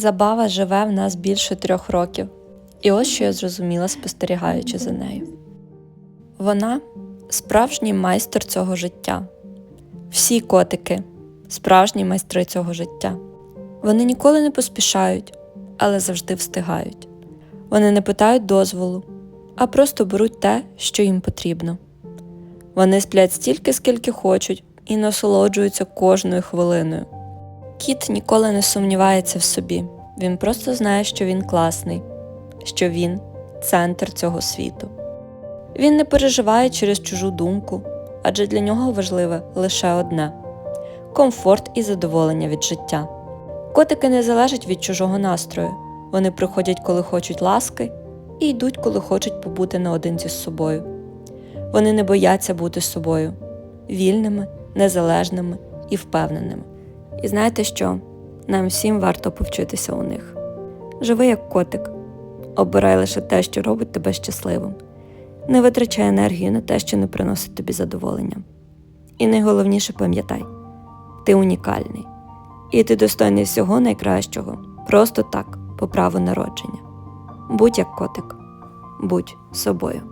Забава живе в нас більше трьох років, і ось що я зрозуміла, спостерігаючи за нею. Вона справжній майстер цього життя. Всі котики справжні майстри цього життя. Вони ніколи не поспішають, але завжди встигають. Вони не питають дозволу, а просто беруть те, що їм потрібно. Вони сплять стільки, скільки хочуть, і насолоджуються кожною хвилиною. Кіт ніколи не сумнівається в собі, він просто знає, що він класний, що він центр цього світу. Він не переживає через чужу думку, адже для нього важливе лише одне комфорт і задоволення від життя. Котики не залежать від чужого настрою, вони приходять, коли хочуть ласки, і йдуть, коли хочуть побути наодинці з собою. Вони не бояться бути собою вільними, незалежними і впевненими. І знаєте що? Нам всім варто повчитися у них. Живи як котик, обирай лише те, що робить тебе щасливим. Не витрачай енергію на те, що не приносить тобі задоволення. І найголовніше пам'ятай, ти унікальний, і ти достойний всього найкращого, просто так, по праву народження. Будь як котик, будь собою.